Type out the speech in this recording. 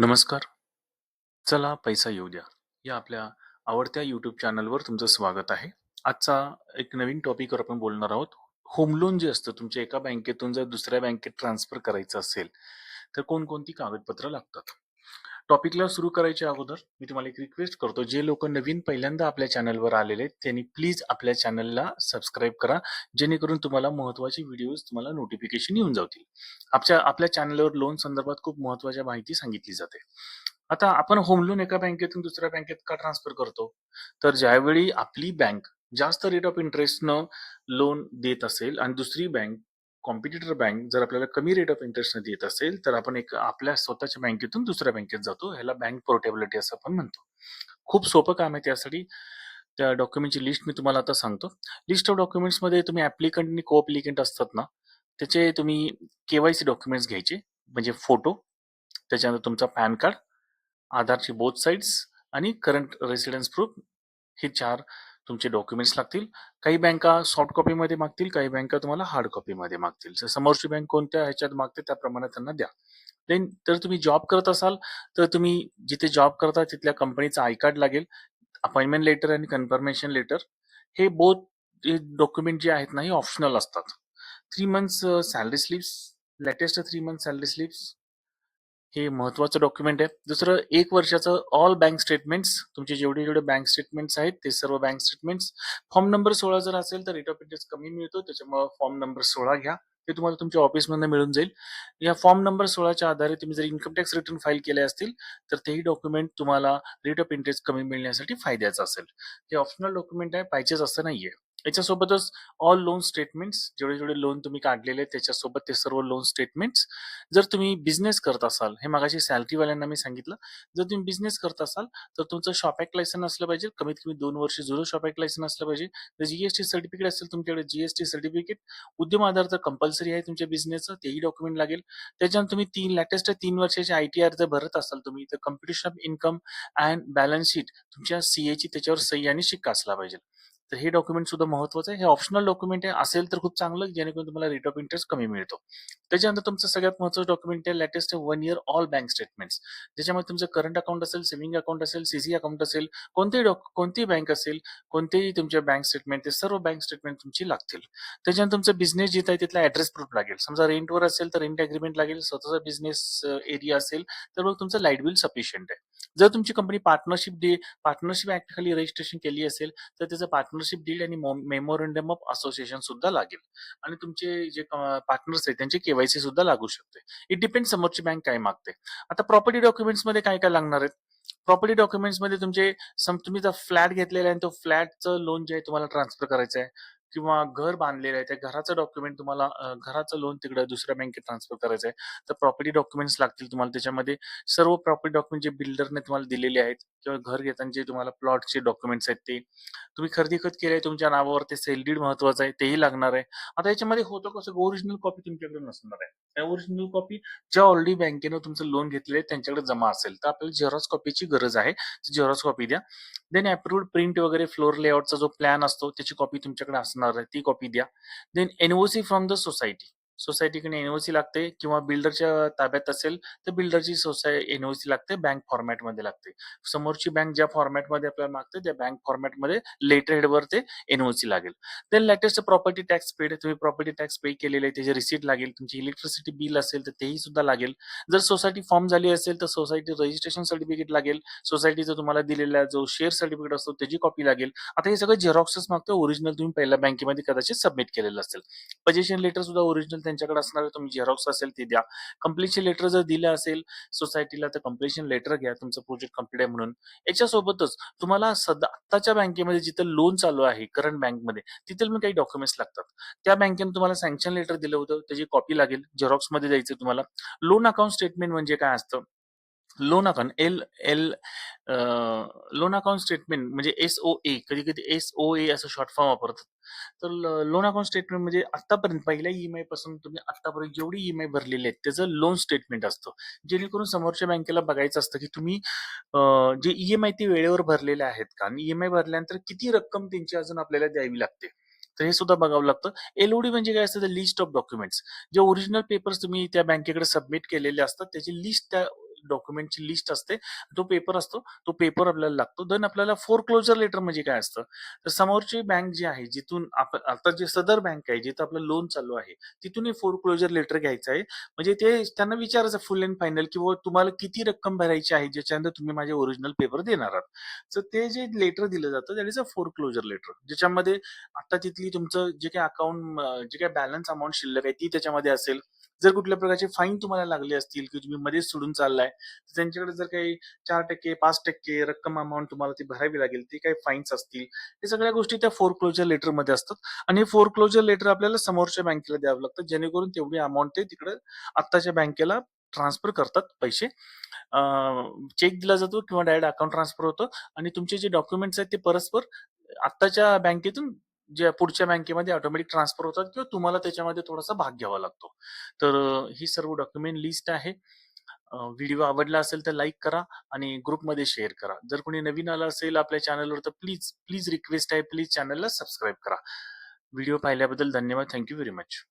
नमस्कार. चला पैसा येऊ द्या. या आपल्या आवडत्या YouTube चॅनलवर तुमचं स्वागत आहे. आजचा एक नवीन टॉपिकवर आपण बोलणार आहोत. होम लोन जे असतं तुमच्या एका बँकेतून जर दुसऱ्या बँकेत ट्रान्सफर करायचं असेल, तर कोणकोणती कागदपत्र लागतात? टॉपिकला सुरू करायच्या अगोदर मी तुम्हाला एक रिक्वेस्ट करतो, जे लोक नवीन पहिल्यांदा आपल्या चॅनलवर आलेले आहेत, त्यांनी प्लीज आपल्या चॅनलला सबस्क्राईब करा. जेणेकरून तुम्हाला महत्त्वाचे व्हिडिओज तुम्हाला नोटिफिकेशन येऊन जातील. आपच्या आपल्या चॅनलवर लोन संदर्भात खूप महत्त्वाच्या माहिती सांगितली जाते. आता आपण होम लोन एका बँकेतून दुसऱ्या बँकेत का ट्रान्सफर करतो? तर ज्यावेळी आपली बँक जास्त रेट ऑफ इंटरेस्टनं लोन देत असेल आणि दुसरी बँक कॉम्पिटिटर बँक जर आपल्याला कमी रेट ऑफ इंटरेस्टने देत असेल, तर आपण एक आपल्या स्वतःच्या बँकेतून दुसऱ्या बँकेत जातो. ह्याला बँक पोर्टेबिलिटी असं आपण म्हणतो. खूप सोपं काम आहे त्यासाठी. त्या डॉक्युमेंटची लिस्ट मी तुम्हाला आता सांगतो. लिस्ट ऑफ डॉक्युमेंट्समध्ये तुम्ही ॲप्लिकंट आणि को ॲप्लिकंट असतात ना, त्याचे तुम्ही के-वाय-सी डॉक्युमेंट्स घ्यायचे. म्हणजे फोटो, त्याच्यानंतर तुमचा पॅन कार्ड, आधारची बोथ साईड्स आणि करंट रेसिडेन्स प्रूफ हे चार तुमचे डॉक्युमेंट्स लागतील. काही बँका सॉफ्ट कॉपीमध्ये मागतील, काही बँका तुम्हाला हार्ड कॉपीमध्ये मागतील. तर समोरची बँक कोणत्या ह्याच्यात मागते त्याप्रमाणे त्यांना द्या. देन जर तुम्ही जॉब करत असाल, तर तुम्ही जिथे जॉब करता तिथल्या कंपनीचा आय कार्ड लागेल. अपॉइंटमेंट लेटर आणि कन्फर्मेशन लेटर हे बोथ डॉक्युमेंट जे आहेत ना, हे ऑप्शनल असतात. Three months salary slips, latest three month salary slips हे महत्त्वाचं डॉक्युमेंट आहे. दुसरं एक वर्षाचं ऑल बँक स्टेटमेंट्स तुमचे जेवढे, जेवढे बँक स्टेटमेंट्स आहेत ते सर्व बँक स्टेटमेंट्स. फॉर्म नंबर 16 जर असेल तर रेट ऑफ इंटरेस्ट कमी मिळतो. त्याच्यामुळे फॉर्म नंबर 16 घ्या. ते तुम्हाला तुमच्या ऑफिसमधनं मिळून जाईल. या फॉर्म नंबर 16च्या आधारे तुम्ही जर इन्कम टॅक्स रिटर्न फाईल केले असतील, तर तेही डॉक्युमेंट तुम्हाला रेट ऑफ इंटरेस्ट कमी मिळण्यासाठी फायद्याचं असेल. हे ऑप्शनल डॉक्युमेंट आहे, पाहिजेच असं नाहीये. याच्यासोबतच ऑल लोन स्टेटमेंट्स जेवढे, जेवढे लोन तुम्ही काढलेले आहेत त्याच्यासोबत ते सर्व लोन स्टेटमेंट्स. जर तुम्ही बिझनेस करत असाल, हे मागाशी सॅलरीवाल्यांना मी सांगितलं. जर तुम्ही बिझनेस करत असाल, तर तुमचं शॉप लायसन असलं पाहिजे. कमीत कमी दोन वर्ष जुनं शॉप लायसन असलं पाहिजे. जर जी-एस-टी सर्टिफिकेट असेल तुमच्याकडे जी-एस-टी सर्टिफिकेट, उद्यम आधार तर कंपल्सरी आहे तुमच्या बिझनेसचं, तेही डॉक्युमेंट लागेल. त्याच्यानंतर तुम्ही तीन लेटेस्ट तीन वर्षाचे आय-टी-आर जर भरत असाल तुम्ही, तर computation of income and balance sheet तुमच्या सी-एची त्याच्यावर सही आणि शिक्का असला पाहिजे. तर हे डॉक्युमेंट सुद्धा महत्वाचं आहे. हे ऑप्शनल डॉक्युमेंट आहे. असेल तर खूप चांगलं, जेणेकरून तुम्हाला रेट ऑफ इंटरेस्ट कमी मिळतो. त्याच्यानंतर तुमचं सगळ्यात महत्त्वाचं डॉक्युमेंट आहे latest one year all bank statements. ज्याच्यामध्ये तुमचं करंट अकाउंट असेल, सेव्हिंग अकाउंट असेल, सीसी अकाउंट असेल, कोणतेही डॉक कोणतीही बँक असेल, कोणतेही तुमचे बँक स्टेटमेंट ते सर्व बँक स्टेटमेंट तुमची लागतील. त्याच्यानंतर तुमचं बिझनेस जिथं आहे तिथला ॲड्रेस प्रूफ लागेल. समजा रेंटवर असेल तर रेंट एग्रीमेंट लागेल. स्वतःचा बिझनेस एरिया असेल, तर मग तुमचं लाइट बिल सफिशियंट आहे. जर तुमची कंपनी पार्टनरशिप डे पार्टनरशिप ॲक्टखाली रजिस्ट्रेशन केली असेल, तर त्याचं पार्टनरशिप डीड आणि मेमोरेंडम ऑफ असोसिएशन सुद्धा लागेल. आणि तुमचे जे पार्टनर्स आहेत त्यांची केवायसी सुद्धा लागू शकते. इट डिपेंड समोरची बँक काय मागते. आता प्रॉपर्टी डॉक्युमेंट्समध्ये काय, काय लागणार आहेत? प्रॉपर्टी डॉक्युमेंट्समध्ये तुमचे सम तुम्ही जर फ्लॅट घेतलेला आहे आणि तो फ्लॅटचं लोन जे आहे तुम्हाला ट्रान्सफर करायचं आहे किंवा घर बांधलेलं आहे, त्या घराचं डॉक्युमेंट तुम्हाला अ, घराचं लोन तिकडे दुसऱ्या बँकेत ट्रान्सफर करायचं आहे, तर प्रॉपर्टी डॉक्युमेंट्स लागतील तुम्हाला. त्याच्यामध्ये सर्व प्रॉपर्टी डॉक्युमेंट जे बिल्डरने तुम्हाला दिलेले आहेत किंवा घर घेताना जे तुम्हाला प्लॉटचे डॉक्युमेंट्स आहेत ते. तुम्ही खरेदी-खत केले तुमच्या नावावर ते सेल डीड महत्वाचं आहे, तेही लागणार आहे. आता याच्यामध्ये होतं कसं ओरिजिनल कॉपी तुमच्याकडे नसणार आहे. त्या ओरिजिनल कॉपी ज्या ऑलरेडी बँकेनं तुमचं लोन घेतलेलं आहे त्यांच्याकडे जमा असेल, तर आपल्याला झेरॉक्स कॉपीची गरज आहे. झेरॉक्स कॉपी द्या. देन अप्रूव्ड प्रिंट वगैरे फ्लोर लेआउटचा जो प्लॅन असतो त्याची कॉपी तुमच्याकडे असणार आहे, ती कॉपी द्या. Then NOC from the society. सोसायटीकडे N OC लागते किंवा बिल्डरच्या ताब्यात असेल, तर बिल्डरची सोसाय एन-ओ-सी लागते, बँक फॉर्मॅटमध्ये लागते. समोरची बँक ज्या फॉर्मॅटमध्ये आपल्याला मागते, त्या बँक फॉर्मॅटमध्ये लेटर हेडवर ते एन-ओ-सी लागेल. Then latest property tax paid तुम्ही प्रॉपर्टी टॅक्स पे केलेले आहे त्याची रिसीट लागेल. तुमची इलेक्ट्रिसिटी बिल असेल तर तेही सुद्धा लागेल. जर सोसायटी फॉर्म झाली असेल, तर सोसायटी रजिस्ट्रेशन सर्टिफिकेट लागेल. सोसायटीचा तुम्हाला दिलेला जो शेअर सर्टिफिकेट असतो त्याची कॉपी लागेल. आता हे सगळं झेरॉक्सेस मागतं. ओरिजिनल तुम्ही पहिल्या बँकेमध्ये कदाचित सबमिट केलेलं असेल. पजेशन लेटर सुद्धा ओरिजिनल त्यांच्याकडे असणार तुम्ही झेरॉक्स असेल ते द्या. कम्प्लिशन लेटर जर दिलं असेल सोसायटीला, तर कम्प्लिशन लेटर घ्या तुमचं प्रोजेक्ट कंप्लीट आहे म्हणून. याच्यासोबतच तुम्हाला सध्या आत्ताच्या बँकेमध्ये जिथं लोन चालू आहे करंट बँकमध्ये, तिथे पण काही डॉक्युमेंट्स लागतात. त्या बँकेने तुम्हाला सँक्शन लेटर दिलं होतं, त्याची कॉपी लागेल. झेरॉक्समध्ये द्यायचं तुम्हाला. लोन अकाउंट स्टेटमेंट म्हणजे काय असतं? Loan account L L loan account statement म्हणजे एस-ओ-ए कधी-कधी एस-ओ-ए असं शॉर्ट फॉर्म वापरतात. तर लोन अकाउंट स्टेटमेंट म्हणजे आत्तापर्यंत पहिल्या ई-एम-आयपासून तुम्ही आत्तापर्यंत जेवढी ई-एम-आय भरलेली आहेत त्याचं लोन स्टेटमेंट असतं. जेणेकरून समोरच्या बँकेला बघायचं असतं, की तुम्ही जे ई-एम-आय ते वेळेवर भरलेले आहेत का? आणि ई-एम-आय भरल्यानंतर किती रक्कम त्यांची अजून आपल्याला द्यावी लागते. तर हे सुद्धा बघावं लागतं. एल-ओ-डी म्हणजे काय असतं? List of documents. जे ओरिजिनल पेपर्स तुम्ही त्या बँकेकडे सबमिट केलेले असतात, त्याची लिस्ट त्या डॉक्युमेंटची लिस्ट असते. तो पेपर असतो. तो पेपर आपल्याला लागतो. देन आपल्याला फोर क्लोजर लेटर म्हणजे काय असतं? तर समोरची बँक जी आहे जिथून आता जे सदर बँक आहे जिथं आपलं लोन चालू आहे तिथून हे फोर क्लोजर लेटर घ्यायचं आहे. म्हणजे ते त्यांना विचारायचं फुल अँड फायनल किंवा तुम्हाला किती रक्कम भरायची आहे ज्याच्यानंतर तुम्ही माझे ओरिजिनल पेपर देणार आहात. तर ते जे लेटर दिलं जातं that is a foreclosure letter ज्याच्यामध्ये आता तिथली तुमचं जे काही अकाउंट जे काही बॅलन्स अमाऊंट शिल्लक आहे ती त्याच्यामध्ये असेल. जर कुठल्या प्रकारचे फाईन तुम्हाला लागले असतील की तुम्ही मध्येच सोडून चाललाय तर त्यांच्याकडे जर काही चार टक्के पाच टक्के रक्कम अमाऊंट तुम्हाला ती भरावी लागेल ते काही फाईन्स असतील. हे सगळ्या गोष्टी त्या फोर क्लोजर लेटरमध्ये असतात आणि फोर क्लोजर लेटर आपल्याला समोरच्या बँकेला द्यावं लागतं जेणेकरून तेवढी अमाऊंट ते तिकडे आत्ताच्या बँकेला ट्रान्सफर करतात पैसे. चेक दिला जातो किंवा डायरेक्ट अकाउंट ट्रान्सफर होतं आणि तुमचे जे डॉक्युमेंट्स आहेत ते परस्पर आत्ताच्या बँकेतून जे पुढच्या बँकेमध्ये ऑटोमॅटिक ट्रान्सफर होतात किंवा तुम्हाला त्याच्यामध्ये थोडासा भाग घ्यावा लागतो. तर ही सर्व डॉक्युमेंट लिस्ट आहे. व्हिडिओ आवडला असेल तर लाईक करा आणि ग्रुपमध्ये शेअर करा. जर कोणी नवीन आला असेल आपल्या चॅनलवर तर प्लीज प्लीज रिक्वेस्ट आहे. प्लीज चॅनलला सबस्क्राईब करा. व्हिडिओ पाहिल्याबद्दल धन्यवाद. Thank you very much